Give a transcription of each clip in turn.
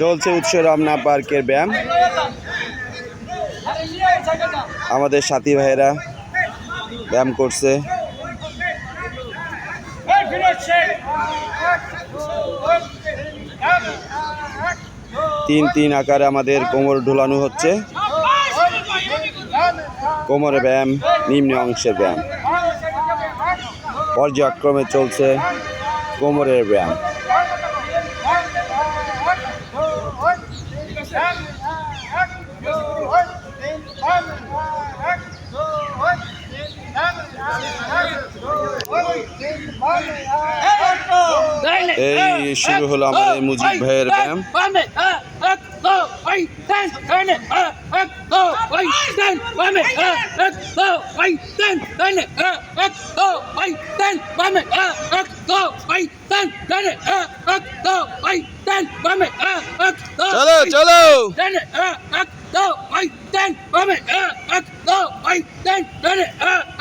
চলছে উৎস রমনা পার্কের ব্যায়াম। আমাদের সাথী ভাইয়েরা ব্যায়াম করছে। তিন তিন আকারে আমাদের কোমর ঢোলানো হচ্ছে। কোমরের ব্যায়াম, নিম্ন অংশের ব্যায়াম। পর্যায়ক্রমে চলছে কোমরের ব্যায়াম। এই শুরু হলো আমাদের মুজিব ভাইয়ের ব্যায়াম வைத்தன் வாமே ரத்தோ வைத்தன் தனு ரத்தோ வைத்தன் வாமே ரத்தோ வைத்தன் தனு ரத்தோ வைத்தன் வாமே ரத்தோ चलो चलो தனு ரத்தோ வைத்தன் வாமே ரத்தோ வைத்தன் தனு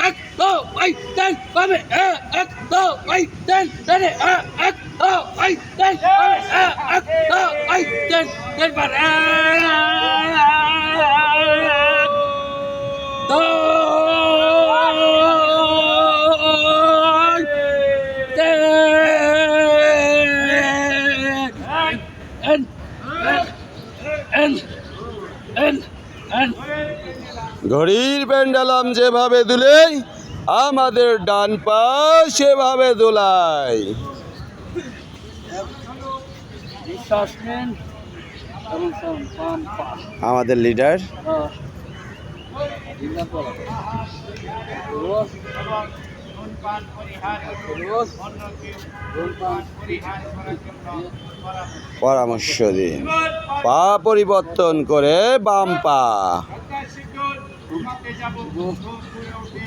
ரத்தோ வைத்தன் வாமே ரத்தோ வைத்தன் தனு ரத்தோ வைத்தன் வாமே ரத்தோ வைத்தன் தனு ரத்தோ வைத்தன் ঘড়ির প্যান্ডালাম যেভাবে দুলে আমাদের ডান পা সেভাবে দোলাই। আমাদের লিডার? পরামর্শ দিন। পা পরিবর্তন করে বাম পা।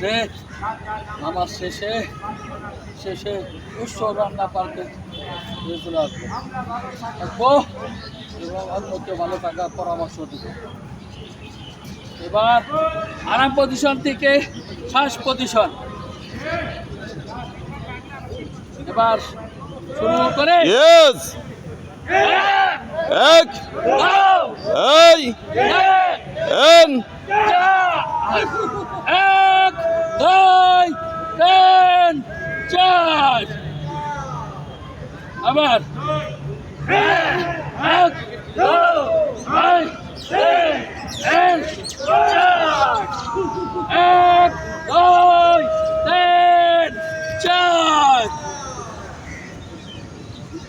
যে আমার শেষে শেষে উৎস রান্না পার্কে চলে আসব। থাকব এবং অন্যকে ভালো থাকার পরামর্শ দেব। এবার আরাম পজিশন থেকে শ্বাস পজিশন এবার শুরু করে। ইয়েস এক এই এন এক দুই তিন চার। আবার। এক দুই তিন চার।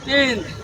15.